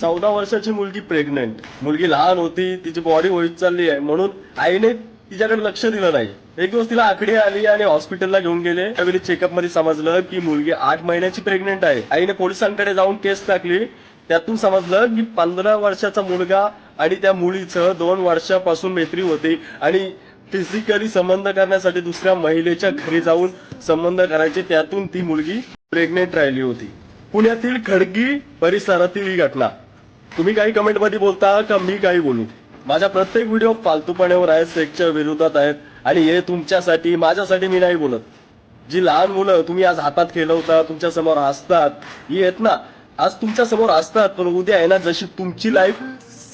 चौदा वर्षाची मुलगी प्रेग्नंट मुलगी लहान होती तिची बॉडी होईत चालली आहे. म्हणून आईने तिच्याकडे लक्ष दिलं नाही. एक दिवस तिला आकडी आली आणि हॉस्पिटलला घेऊन गेले. त्यावेळी चेकअपमध्ये समजलं की मुलगी आठ महिन्याची प्रेग्नेंट आहे. आईने पोलिसांकडे जाऊन केस टाकली. त्यातून समजलं की पंधरा वर्षाचा मुलगा आणि त्या मुलीचं दोन वर्षापासून मैत्री होती आणि फिजिकली संबंध करण्यासाठी दुसऱ्या महिलेच्या घरी जाऊन संबंध करायचे. त्यातून ती मुलगी प्रेग्नेंट राहिली होती. पुण्यातील खडगी परिसरातील ही घटना. तुम्ही काही कमेंटमध्ये बोलता का मी काही बोलू? माझ्या प्रत्येक व्हिडिओ फालतूपण्यावर आहेत सेक्सच्या विरोधात आहेत. आणि हे तुमच्यासाठी माझ्यासाठी मी नाही बोलत. जी लहान मुलं तुम्ही आज हातात खेळवता तुमच्यासमोर असतात ही आहेत ना. आज तुमच्यासमोर असतात पण उद्या आहे ना जशी तुमची लाईफ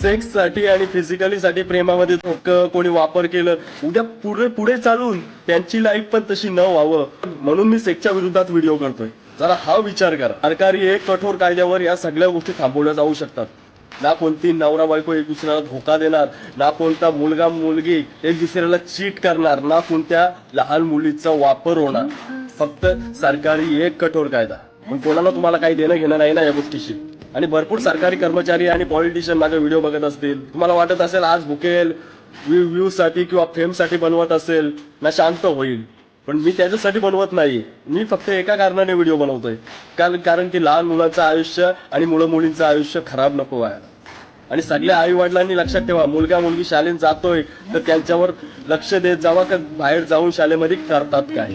सेक्ससाठी आणि फिजिकली साठी प्रेमामध्ये कोणी वापर केलं उद्या पुढे पुढे चालून त्यांची लाईफ पण तशी न व्हावं. म्हणून मी सेक्सच्या विरोधात व्हिडिओ करतोय. जरा हा विचार करा. सरकारी एक कठोर कायद्यावर या सगळ्या गोष्टी थांबवल्या जाऊ शकतात. ना कोणती नवरा बायको एक दुसऱ्याला धोका देणार ना कोणता मुलगा मुलगी एक दुसऱ्याला चीट करणार ना कोणत्या लहान मुलीचा वापर होणार. फक्त सरकारी एक कठोर कायदा. पण कोणाला तुम्हाला काही देणं घेणं नाही ना या गोष्टीशी. आणि भरपूर सरकारी कर्मचारी आणि पॉलिटिशियन माझा व्हिडिओ बघत असतील. तुम्हाला वाटत असेल आज भुकेल व्ह्यू साठी किंवा फेमसाठी बनवत असेल ना शांत होईल. पण मी त्याच्यासाठी बनवत नाही. मी फक्त एका कारणाने व्हिडिओ बनवतोय. कारण कारण की लहान मुलांचं आयुष्य आणि मुलं मुलींचं आयुष्य खराब नको व्हायला. आणि सगळ्या आई वडिलांनी लक्षात ठेवा मुलगा मुलगी शाळेत जातोय तर त्यांच्यावर लक्ष देत जावा का बाहेर जाऊन शाळेमध्ये करतात काय